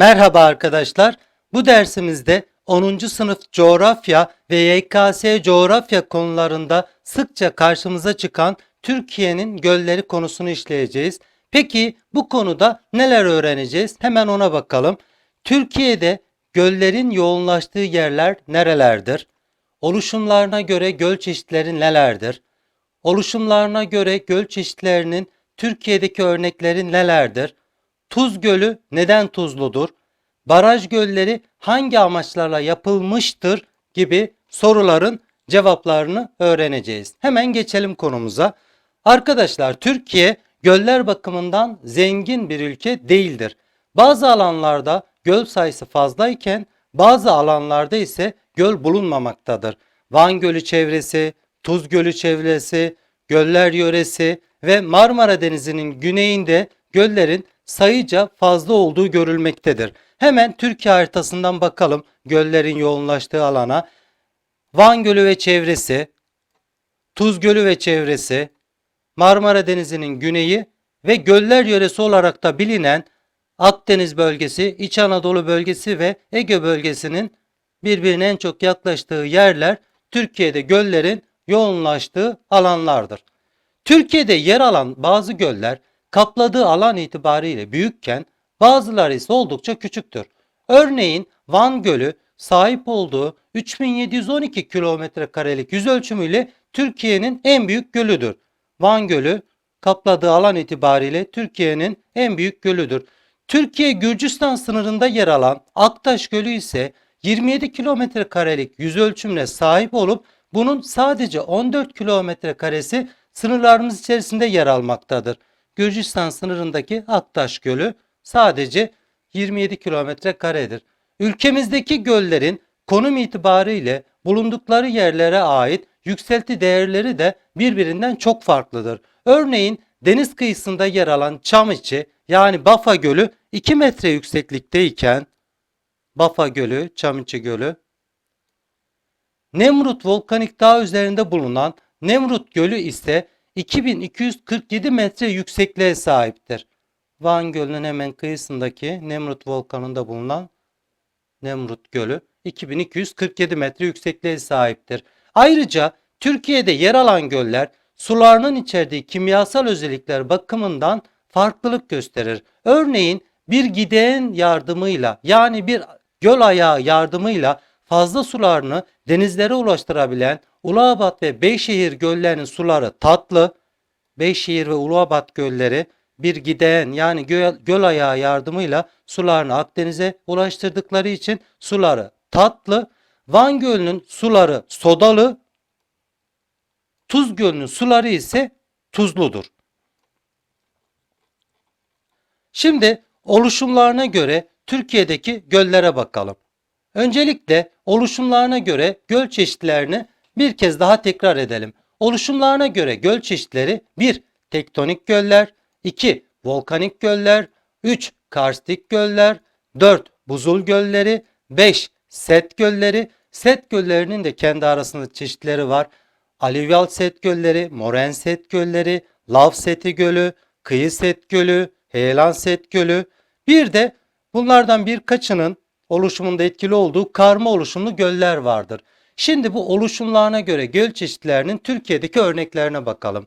Merhaba arkadaşlar. Bu dersimizde 10. sınıf coğrafya ve YKS coğrafya konularında sıkça karşımıza çıkan Türkiye'nin gölleri konusunu işleyeceğiz. Peki bu konuda neler öğreneceğiz? Hemen ona bakalım. Türkiye'de göllerin yoğunlaştığı yerler nerelerdir? Oluşumlarına göre göl çeşitleri nelerdir? Oluşumlarına göre göl çeşitlerinin Türkiye'deki örnekleri nelerdir? Tuz Gölü neden tuzludur? Baraj gölleri hangi amaçlarla yapılmıştır gibi soruların cevaplarını öğreneceğiz. Hemen geçelim konumuza. Arkadaşlar Türkiye göller bakımından zengin bir ülke değildir. Bazı alanlarda göl sayısı fazlayken bazı alanlarda ise göl bulunmamaktadır. Van Gölü çevresi, Tuz Gölü çevresi, Göller Yöresi ve Marmara Denizi'nin güneyinde göllerin sayıca fazla olduğu görülmektedir. Hemen Türkiye haritasından bakalım göllerin yoğunlaştığı alana. Van Gölü ve çevresi, Tuz Gölü ve çevresi, Marmara Denizi'nin güneyi ve göller yöresi olarak da bilinen Akdeniz bölgesi, İç Anadolu bölgesi ve Ege bölgesinin birbirine en çok yaklaştığı yerler Türkiye'de göllerin yoğunlaştığı alanlardır. Türkiye'de yer alan bazı göller kapladığı alan itibariyle büyükken bazıları ise oldukça küçüktür. Örneğin Van Gölü sahip olduğu 3712 kilometre karelik yüz ölçümüyle Türkiye'nin en büyük gölüdür. Van Gölü kapladığı alan itibariyle Türkiye'nin en büyük gölüdür. Türkiye Gürcistan sınırında yer alan Aktaş Gölü ise 27 kilometre karelik yüz ölçümüne sahip olup bunun sadece 14 kilometre karesi sınırlarımız içerisinde yer almaktadır. Gürcistan sınırındaki Aktaş Gölü sadece 27 kilometre karedir. Ülkemizdeki göllerin konum itibariyle bulundukları yerlere ait yükselti değerleri de birbirinden çok farklıdır. Örneğin deniz kıyısında yer alan Çamiçi yani Bafa Gölü 2 metre yükseklikteyken Bafa Gölü, Çamiçi Gölü Nemrut volkanik dağ üzerinde bulunan Nemrut Gölü ise 2247 metre yüksekliğe sahiptir. Van Gölü'nün hemen kıyısındaki Nemrut volkanında bulunan Nemrut Gölü 2247 metre yüksekliğe sahiptir. Ayrıca Türkiye'de yer alan göller sularının içerdiği kimyasal özellikler bakımından farklılık gösterir. Örneğin bir gideğin yardımıyla yani bir göl ayağı yardımıyla fazla sularını denizlere ulaştırabilen Uluabat ve Beyşehir göllerinin suları tatlı, Beyşehir ve Uluabat gölleri bir gideğen yani göl, göl ayağı yardımıyla sularını Akdeniz'e ulaştırdıkları için suları tatlı, Van Gölü'nün suları sodalı, Tuz Gölü'nün suları ise tuzludur. Şimdi oluşumlarına göre Türkiye'deki göllere bakalım. Öncelikle oluşumlarına göre göl çeşitlerini bir kez daha tekrar edelim. Oluşumlarına göre göl çeşitleri 1. Tektonik göller 2. Volkanik göller 3. Karstik göller 4. Buzul gölleri 5. Set gölleri Set göllerinin de kendi arasında çeşitleri var. Alüvyal set gölleri, moren set gölleri, lav seti gölü, kıyı set gölü, heyelan set gölü. Bir de bunlardan birkaçının oluşumunda etkili olduğu karma oluşumlu göller vardır. Şimdi bu oluşumlarına göre göl çeşitlerinin Türkiye'deki örneklerine bakalım.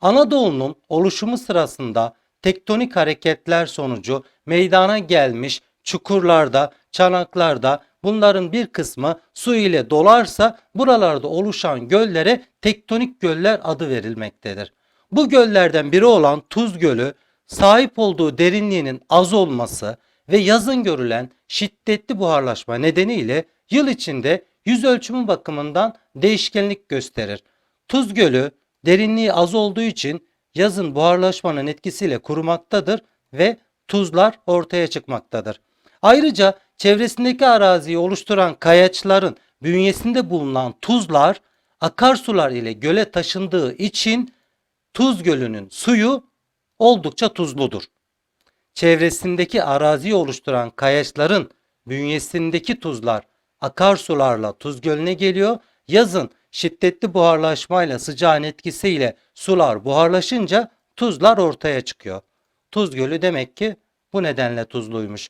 Anadolu'nun oluşumu sırasında tektonik hareketler sonucu meydana gelmiş çukurlarda, çanaklarda bunların bir kısmı su ile dolarsa buralarda oluşan göllere tektonik göller adı verilmektedir. Bu göllerden biri olan Tuz Gölü sahip olduğu derinliğinin az olması ve yazın görülen şiddetli buharlaşma nedeniyle yıl içinde yüz ölçümü bakımından değişkenlik gösterir. Tuz Gölü derinliği az olduğu için yazın buharlaşmanın etkisiyle kurumaktadır ve tuzlar ortaya çıkmaktadır. Ayrıca çevresindeki araziyi oluşturan kayaçların bünyesinde bulunan tuzlar akarsular ile göle taşındığı için Tuz Gölü'nün suyu oldukça tuzludur. Çevresindeki araziyi oluşturan kayaçların bünyesindeki tuzlar akarsularla Tuz Gölü'ne geliyor. Yazın şiddetli buharlaşmayla sıcağın etkisiyle sular buharlaşınca tuzlar ortaya çıkıyor. Tuz Gölü demek ki bu nedenle tuzluymuş.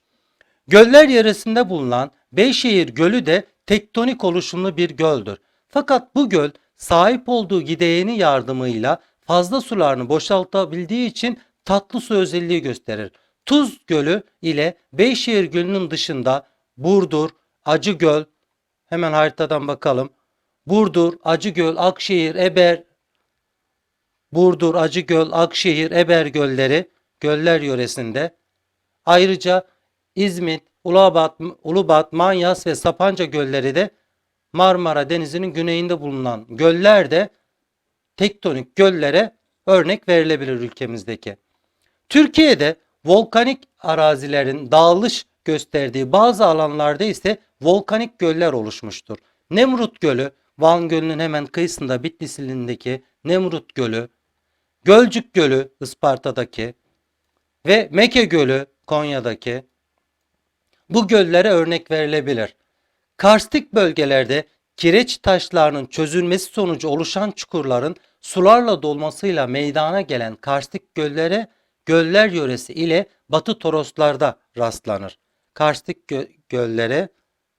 Göller yöresinde bulunan Beyşehir Gölü de tektonik oluşumlu bir göldür. Fakat bu göl sahip olduğu gideyeni yardımıyla fazla sularını boşaltabildiği için tatlı su özelliği gösterir. Tuz Gölü ile Beyşehir Gölü'nün dışında Burdur, Acıgöl, hemen haritadan bakalım. Burdur, Acıgöl, Akşehir, Eber, Burdur, Acıgöl, Akşehir, Eber gölleri göller yöresinde. Ayrıca İzmit, Ulubat, Ulubat, Manyas ve Sapanca gölleri de Marmara Denizi'nin güneyinde bulunan göller de tektonik göllere örnek verilebilir ülkemizdeki. Türkiye'de volkanik arazilerin dağılış gösterdiği bazı alanlarda ise volkanik göller oluşmuştur. Nemrut Gölü, Van Gölü'nün hemen kıyısında Bitlis ilindeki Nemrut Gölü, Gölcük Gölü Isparta'daki ve Meke Gölü Konya'daki bu göllere örnek verilebilir. Karstik bölgelerde kireç taşlarının çözülmesi sonucu oluşan çukurların sularla dolmasıyla meydana gelen karstik göllere göller yöresi ile Batı Toroslarda rastlanır. Karstik gö- göllere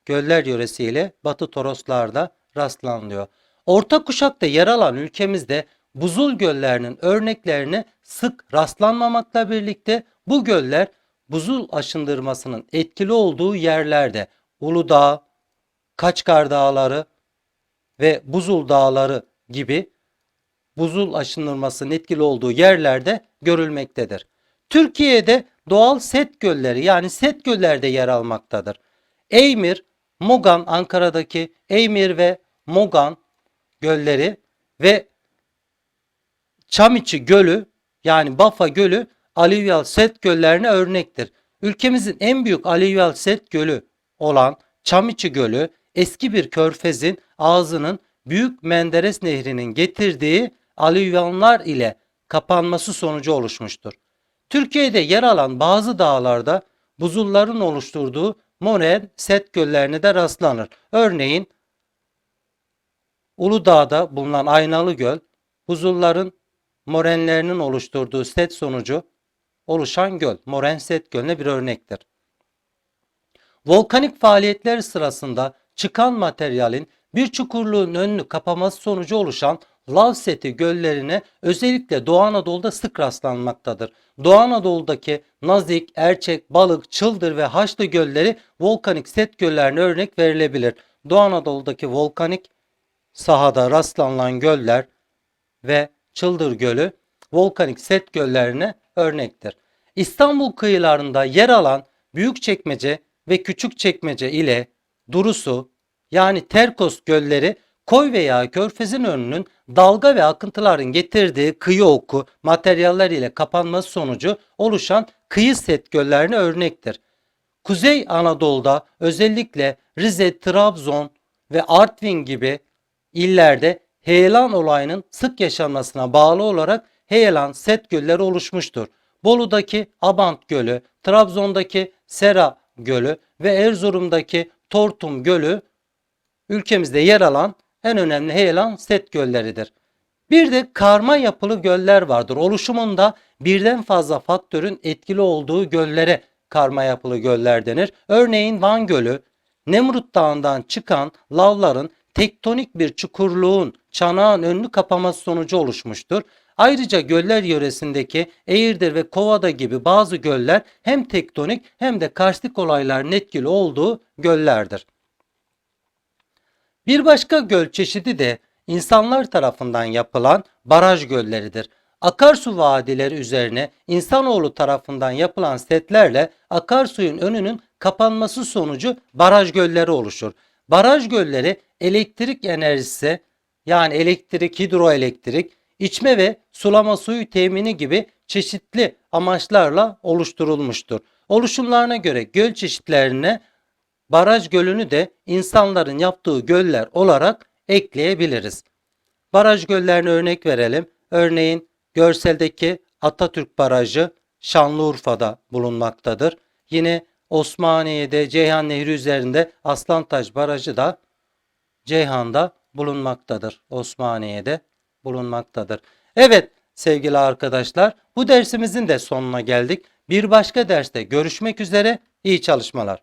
göller yöresi ile Batı Toroslarda rastlanılıyor. Orta kuşakta yer alan ülkemizde buzul göllerinin örneklerini sık rastlanmamakla birlikte bu göller buzul aşındırmasının etkili olduğu yerlerde Uludağ, Kaçkar Dağları ve Buzul Dağları gibi buzul aşınırmasının etkili olduğu yerlerde görülmektedir. Türkiye'de doğal set gölleri yani set göllerde yer almaktadır. Eymir, Mogan Ankara'daki Eymir ve Mogan gölleri ve Çamiçi Gölü yani Bafa Gölü alüvyal set göllerine örnektir. Ülkemizin en büyük alüvyal set gölü olan Çamiçi Gölü eski bir körfezin ağzının Büyük Menderes Nehri'nin getirdiği alüvyonlar ile kapanması sonucu oluşmuştur. Türkiye'de yer alan bazı dağlarda buzulların oluşturduğu moren set göllerine de rastlanır. Örneğin Uludağ'da bulunan Aynalı Göl buzulların morenlerinin oluşturduğu set sonucu oluşan göl. Moren set gölüne bir örnektir. Volkanik faaliyetler sırasında çıkan materyalin bir çukurluğun önünü kapaması sonucu oluşan lav seti göllerine özellikle Doğu Anadolu'da sık rastlanmaktadır. Doğu Anadolu'daki Nazik, Erçek, Balık, Çıldır ve Haçlı gölleri volkanik set göllerine örnek verilebilir. Doğu Anadolu'daki volkanik sahada rastlanılan göller ve Çıldır Gölü volkanik set göllerine örnektir. İstanbul kıyılarında yer alan Büyükçekmece ve Küçükçekmece ile Durusu yani Terkos gölleri koy veya körfezin önünün dalga ve akıntıların getirdiği kıyı oku materyaller ile kapanması sonucu oluşan kıyı set göllerine örnektir. Kuzey Anadolu'da özellikle Rize, Trabzon ve Artvin gibi illerde heyelan olayının sık yaşanmasına bağlı olarak heyelan set gölleri oluşmuştur. Bolu'daki Abant Gölü, Trabzon'daki Sera Gölü ve Erzurum'daki Tortum Gölü ülkemizde yer alan en önemli heyelan set gölleridir. Bir de karma yapılı göller vardır. Oluşumunda birden fazla faktörün etkili olduğu göllere karma yapılı göller denir. Örneğin Van Gölü, Nemrut Dağı'ndan çıkan lavların tektonik bir çukurluğun çanağın önünü kapaması sonucu oluşmuştur. Ayrıca göller yöresindeki Eğirdir ve Kovada gibi bazı göller hem tektonik hem de karstik olayların etkili olduğu göllerdir. Bir başka göl çeşidi de insanlar tarafından yapılan baraj gölleridir. Akarsu vadileri üzerine insanoğlu tarafından yapılan setlerle akarsuyun önünün kapanması sonucu baraj gölleri oluşur. Baraj gölleri elektrik enerjisi yani elektrik, hidroelektrik, içme ve sulama suyu temini gibi çeşitli amaçlarla oluşturulmuştur. Oluşumlarına göre göl çeşitlerine baraj gölünü de insanların yaptığı göller olarak ekleyebiliriz. Baraj göllerine örnek verelim. Örneğin görseldeki Atatürk Barajı Şanlıurfa'da bulunmaktadır. Yine Osmaniye'de Ceyhan Nehri üzerinde Aslantaş Barajı da Ceyhan'da bulunmaktadır. Osmaniye'de bulunmaktadır. Evet sevgili arkadaşlar bu dersimizin de sonuna geldik. Bir başka derste görüşmek üzere. İyi çalışmalar.